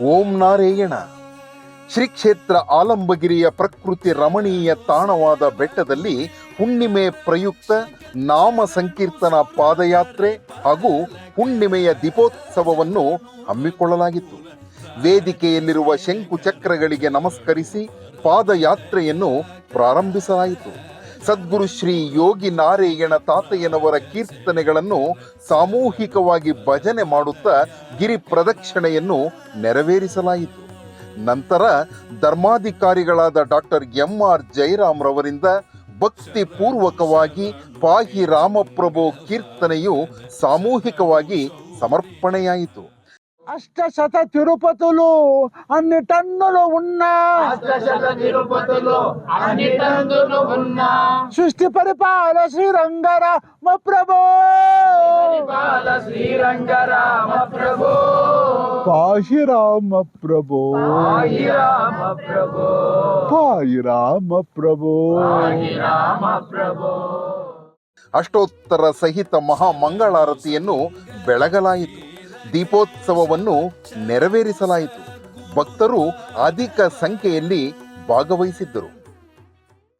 ಓಂ ನಾರಾಯಣ ಶ್ರೀ ಕ್ಷೇತ್ರ ಆಲಂಬಗಿರಿಯ ಪ್ರಕೃತಿ ರಮಣೀಯ ತಾಣವಾದ ಬೆಟ್ಟದಲ್ಲಿ ಹುಣ್ಣಿಮೆ ಪ್ರಯುಕ್ತ ನಾಮ ಸಂಕೀರ್ತನ ಪಾದಯಾತ್ರೆ ಹಾಗೂ ಹುಣ್ಣಿಮೆಯ ದೀಪೋತ್ಸವವನ್ನು ಹಮ್ಮಿಕೊಳ್ಳಲಾಗಿತ್ತು. ವೇದಿಕೆಯಲ್ಲಿರುವ ಶಂಕು ಚಕ್ರಗಳಿಗೆ ನಮಸ್ಕರಿಸಿ ಪಾದಯಾತ್ರೆಯನ್ನು ಪ್ರಾರಂಭಿಸಲಾಯಿತು. ಸದ್ಗುರು ಶ್ರೀ ಯೋಗಿ ನಾರಾಯಣ ತಾತಯ್ಯನವರ ಕೀರ್ತನೆಗಳನ್ನು ಸಾಮೂಹಿಕವಾಗಿ ಭಜನೆ ಮಾಡುತ್ತಾ ಗಿರಿ ಪ್ರದಕ್ಷಿಣೆಯನ್ನು ನೆರವೇರಿಸಲಾಯಿತು. ನಂತರ ಧರ್ಮಾಧಿಕಾರಿಗಳಾದ ಡಾಕ್ಟರ್ ಎಂ ಆರ್ ಜಯರಾಮ್ರವರಿಂದ ಭಕ್ತಿ ಪೂರ್ವಕವಾಗಿ ಪಾಹಿ ರಾಮಪ್ರಭು ಕೀರ್ತನೆಯು ಸಾಮೂಹಿಕವಾಗಿ ಸಮರ್ಪಣೆಯಾಯಿತು. అష్టశత తిరుపతులు అన్ని టన్నులు ఉన్న అష్టశత తిరుపతులు అన్ని తందులు ఉన్న సృష్టి పరిపాల శ్రీరంగరామ ప్రభో బాల శ్రీరంగరామ ప్రభు పాహి రామ ప్రభో ఆయి రామ ప్రభు పాహి రామ ప్రభో ఆయి రామ ప్రభు ಅಷ್ಟೋತ್ತರ ಸಹಿತ ಮಹಾ ಮಂಗಳಾರತಿಯನ್ನು ಬೆಳಗಲಾಯಿತು ದೀಪೋತ್ಸವವನ್ನು ನೆರವೇರಿಸಲಾಯಿತು. ಭಕ್ತರು ಅಧಿಕ ಸಂಖ್ಯೆಯಲ್ಲಿ ಭಾಗವಹಿಸಿದ್ದರು.